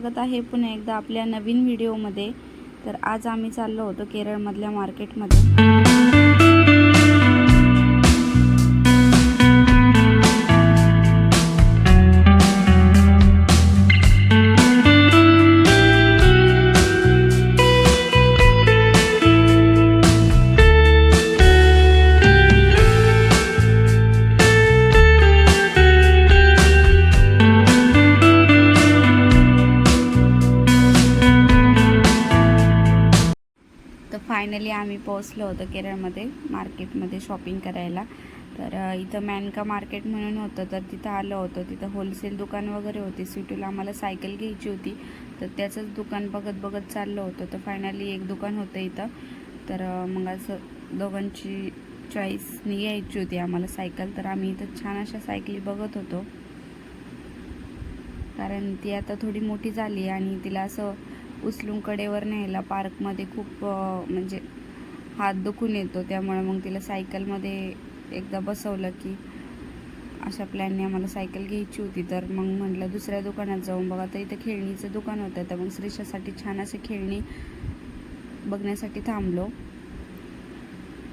स्वागत आहे पुन्हा एकदा आपल्या नवीन व्हिडिओमध्ये. तर आज आम्ही चाललो होतो केरळमधल्या मार्केटमध्ये. आम्ही होतं केरळमध्ये मार्केटमध्ये शॉपिंग करायला. तर इथं मॅनका मार्केट म्हणून होतं. तर तिथं आलं होतं. तिथं होलसेल दुकान वगैरे होती. सिटूला आम्हाला सायकल घ्यायची होती. तर त्याचंच दुकान बघत बघत चाललं होतं. तर फायनली एक दुकान होतं इथं. तर मग असं दोघांची चॉईसनी घ्यायची होती आम्हाला सायकल. तर आम्ही इथं छान अशा सायकली बघत होतो. कारण ती आता थोडी मोठी झाली आणि तिला असं उचलून कडेवर न्यायला पार्कमध्ये खूप म्हणजे हात दुखून येतो त्यामुळे मग तिला सायकलमध्ये एकदा बसवलं की अशा प्लॅनने आम्हाला सायकल घ्यायची होती. तर मग म्हटलं दुसऱ्या दुकानात जाऊन बघा. तर इथं खेळणीचं दुकान होतं. तर मग श्रीषासाठी छान असे खेळणी बघण्यासाठी थांबलो.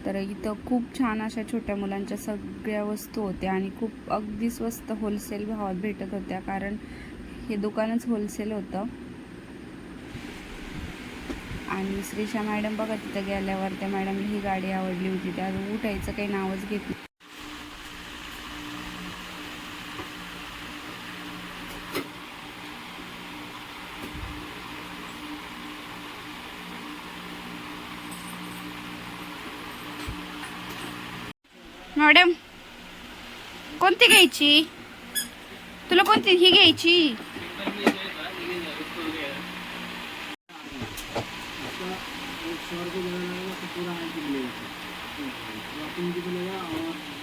तर इथं खूप छान अशा छोट्या मुलांच्या सगळ्या वस्तू होत्या आणि खूप अगदी स्वस्त होलसेल भावात भेटत होत्या. कारण हे दुकानच होलसेल होतं. आणि श्रीशा मॅडम बघा तिथं गेल्यावर त्या मॅडमला ही गाडी आवडली होती. त्या उठायचं काही नावच घेत मॅडम कोणती घ्यायची? तुला कोणती ही घ्यायची? 你就那样啊。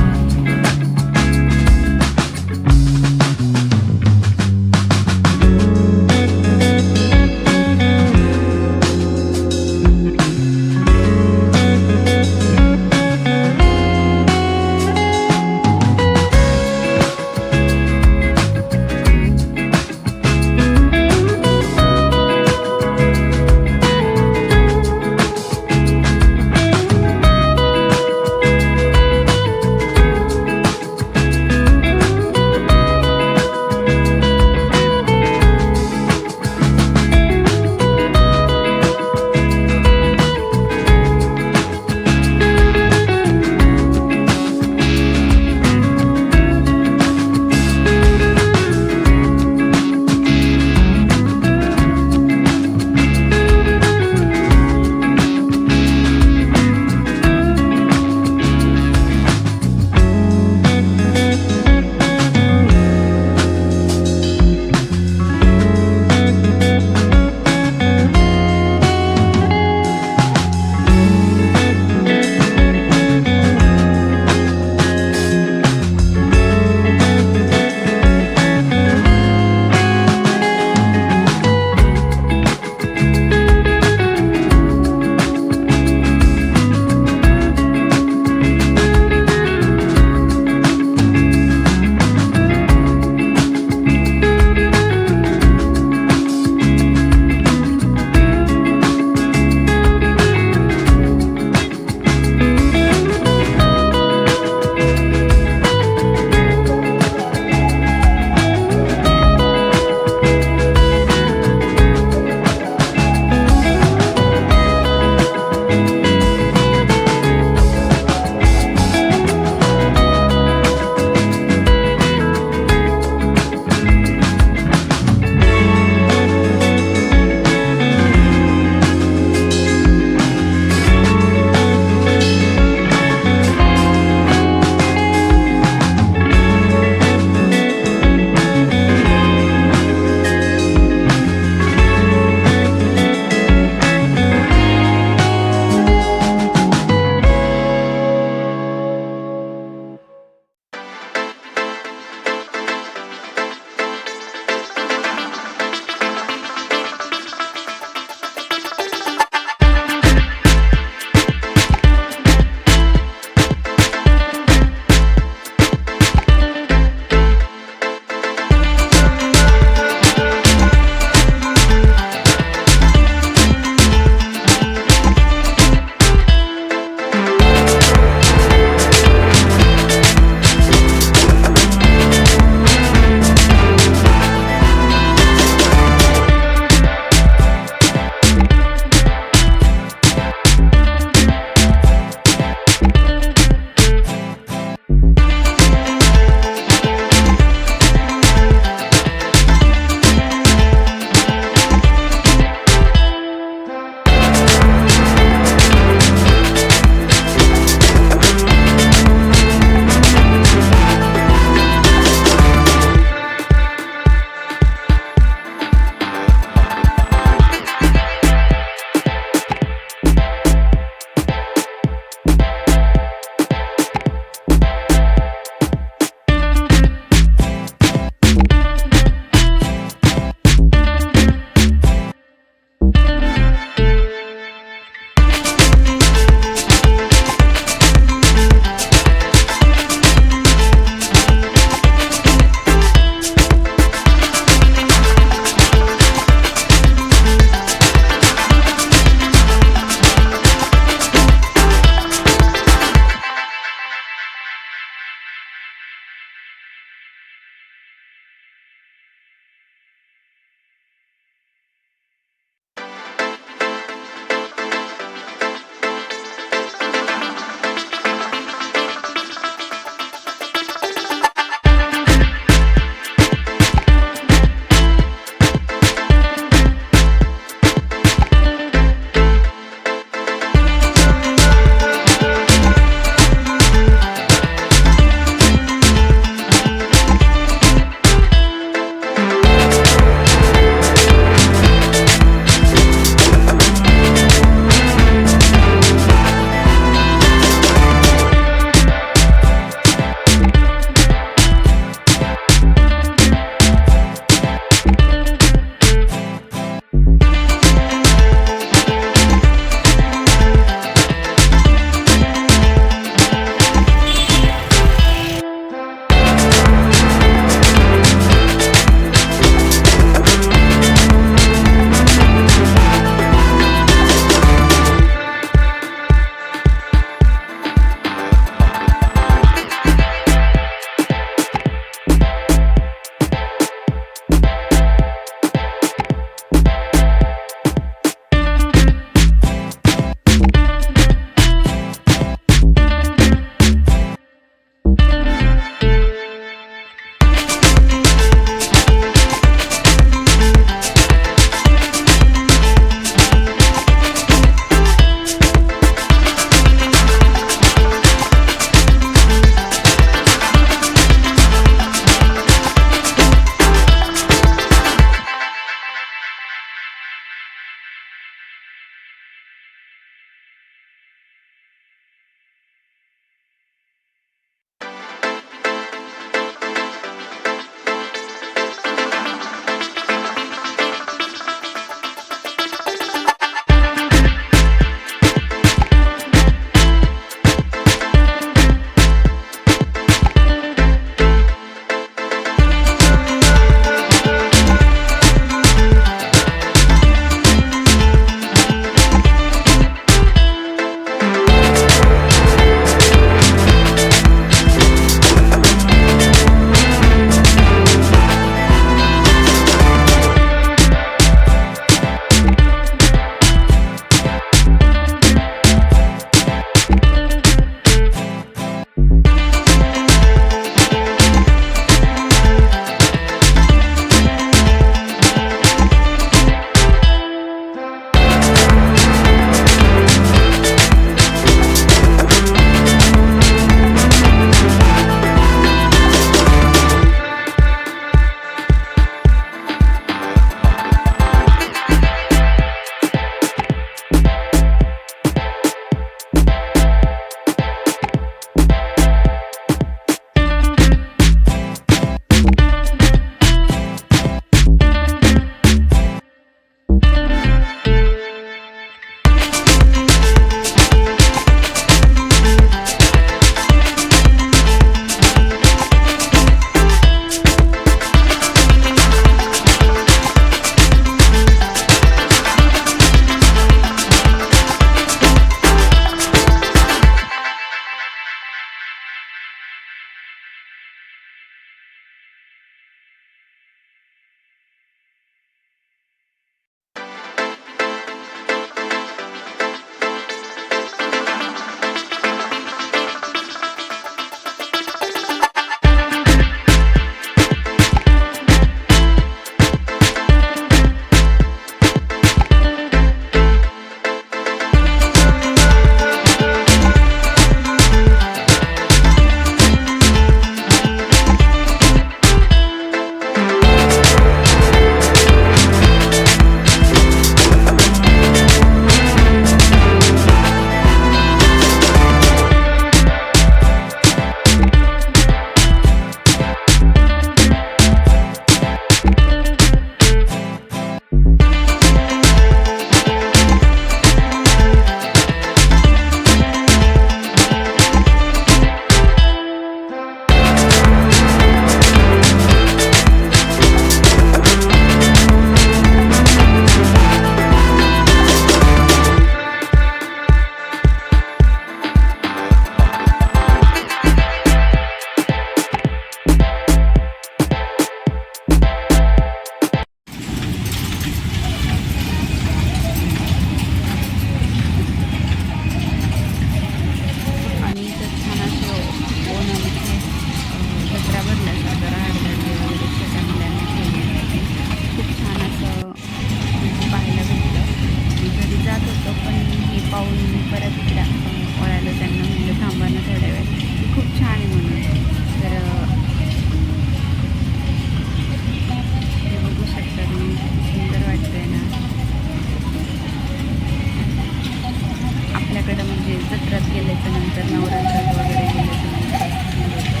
म्हणजे गेल्याच्यानंतर नवरात्रात वगैरे गेल्याच्यानंतर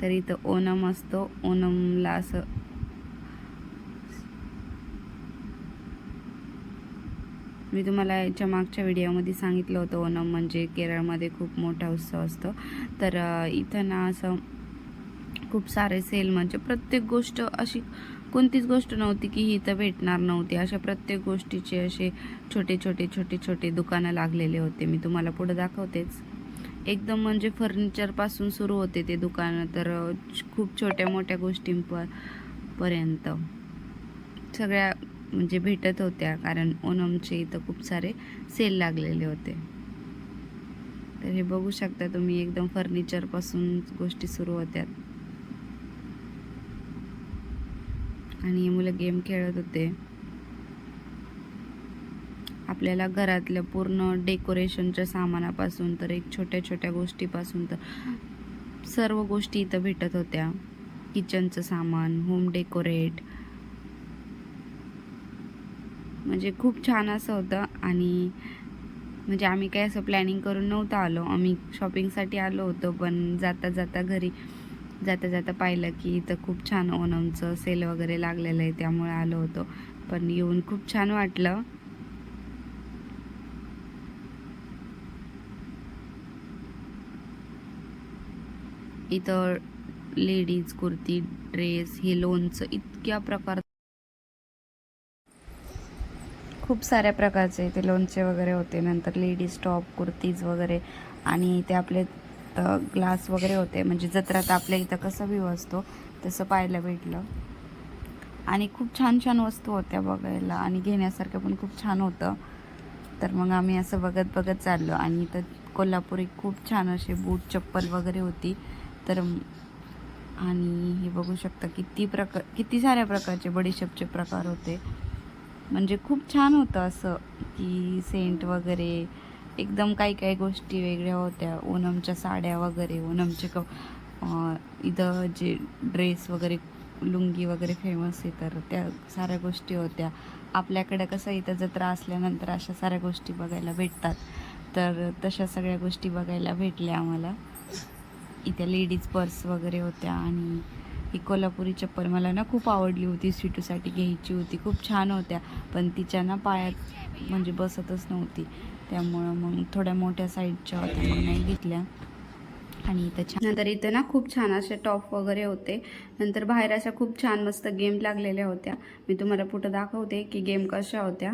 तर इथं ओणम असतो. ओणमला असं मी तुम्हाला याच्या मागच्या व्हिडिओमध्ये सांगितलं होतं ओणम म्हणजे केरळमध्ये खूप मोठा उत्सव असतो. तर इथं ना असं खूप सारे सेल म्हणजे प्रत्येक गोष्ट अशी कोणतीच गोष्ट नव्हती की ही इथं भेटणार नव्हती. अशा प्रत्येक गोष्टीचे असे छोटे छोटे छोटे छोटे दुकानं लागलेले होते. मी तुम्हाला पुढं दाखवतेच. एकदम म्हणजे फर्निचरपासून सुरू होते ते दुकानं. तर खूप छोट्या मोठ्या गोष्टींप पर्यंत सगळ्या म्हणजे भेटत होत्या. कारण ओणमचे इथं खूप सारे सेल लागलेले होते. तर हे बघू शकता तुम्ही एकदम फर्निचरपासून गोष्टी सुरू होत्या आणि मुलं गेम खेळत होते. आपल्याला घरातल्या पूर्ण डेकोरेशनच्या सामानापासून तर एक छोट्या छोट्या गोष्टीपासून तर सर्व गोष्टी इथं भेटत होत्या. किचनचं सामान होम डेकोरेट म्हणजे खूप छान असं होतं आणि म्हणजे आम्ही काय असं प्लॅनिंग करून नव्हतं आलो. आम्ही शॉपिंगसाठी आलो होतो पण जाता जाता घरी जाता जाता पाहिलं की इथं खूप छान ओनमचं सेल वगैरे लागलेलं आहे त्यामुळे आलो होतो. पण येऊन खूप छान वाटलं. इथं लेडीज कुर्ती ड्रेस हे लोणचं इतक्या प्रकार खूप साऱ्या प्रकारचे ते लोणचे वगैरे होते. नंतर लेडीज टॉप कुर्तीज वगैरे आणि ते आपले ग्लास वगैरे होते. म्हणजे जत्रात आपल्या इथं कसं व्ह्यू असतो तसं पाहायला भेटलं. आणि खूप छान छान वस्तू होत्या बघायला आणि घेण्यासारखं पण खूप छान होतं. तर मग आम्ही असं बघत बघत चाललो आणि इथं कोल्हापुरी खूप छान असे बूट चप्पल वगैरे होती. तर आणि हे बघू शकता किती प्रकार किती साऱ्या प्रकारचे बडीशेपचे प्रकार होते. म्हणजे खूप छान होतं असं की सेंट वगैरे एकदम काही काही गोष्टी वेगळ्या होत्या. ओणमच्या साड्या वगैरे ओणमचे क इथं जे ड्रेस वगैरे लुंगी वगैरे फेमस आहे तर त्या साऱ्या गोष्टी होत्या. आपल्याकडे कसं इथं जत्रा असल्यानंतर अशा साऱ्या गोष्टी बघायला भेटतात. तर तशा सगळ्या गोष्टी बघायला भेटल्या आम्हाला. इथे लेडीज पर्स वगैरे होत्या आणि ही कोल्हापुरी चप्पल मला ना खूप आवडली होती. स्वीटूसाठी घ्यायची होती. खूप छान होत्या. पण तिच्या ना पायात म्हणजे बसतच नव्हती. त्यामुळं मग थोड्या मोठ्या साईजच्या होत्या मग नाही घेतल्या. आणि इथं छान नंतर इथं ना खूप छान असे टॉप वगैरे होते. नंतर बाहेर अशा खूप छान मस्त गेम लागलेल्या होत्या. मी तुम्हाला पुढं दाखवते की गेम कशा होत्या.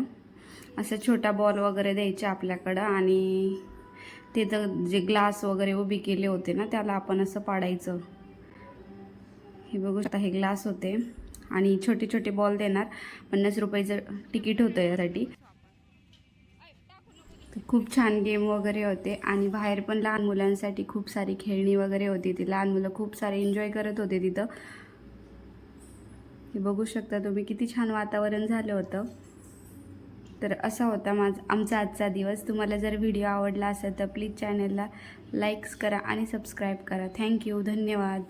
असं छोटा बॉल वगैरे द्यायचे आपल्याकडं आणि तिथं जे ग्लास वगैरे उभी केले होते ना त्याला आपण असं पाडायचं. हे बघू शकता हे ग्लास होते. आणि छोटे छोटे बॉल देणार. पन्नास रुपयाचं तिकीट होतं यासाठी. खूप छान गेम वगैरे होते आणि बाहेर पण लहान मुलांसाठी खूप सारी खेळणी वगैरे होती ती लहान मुलं खूप सारे एन्जॉय करत होते तिथं. हे बघू शकता तुम्ही किती छान वातावरण झालं होतं. तर असा होता माझ आमचा आजचा दिवस. तुम्हाला जर व्हिडिओ आवडला असेल तर प्लीज चॅनलला लाईक्स करा आणि सबस्क्राईब करा. थँक्यू धन्यवाद.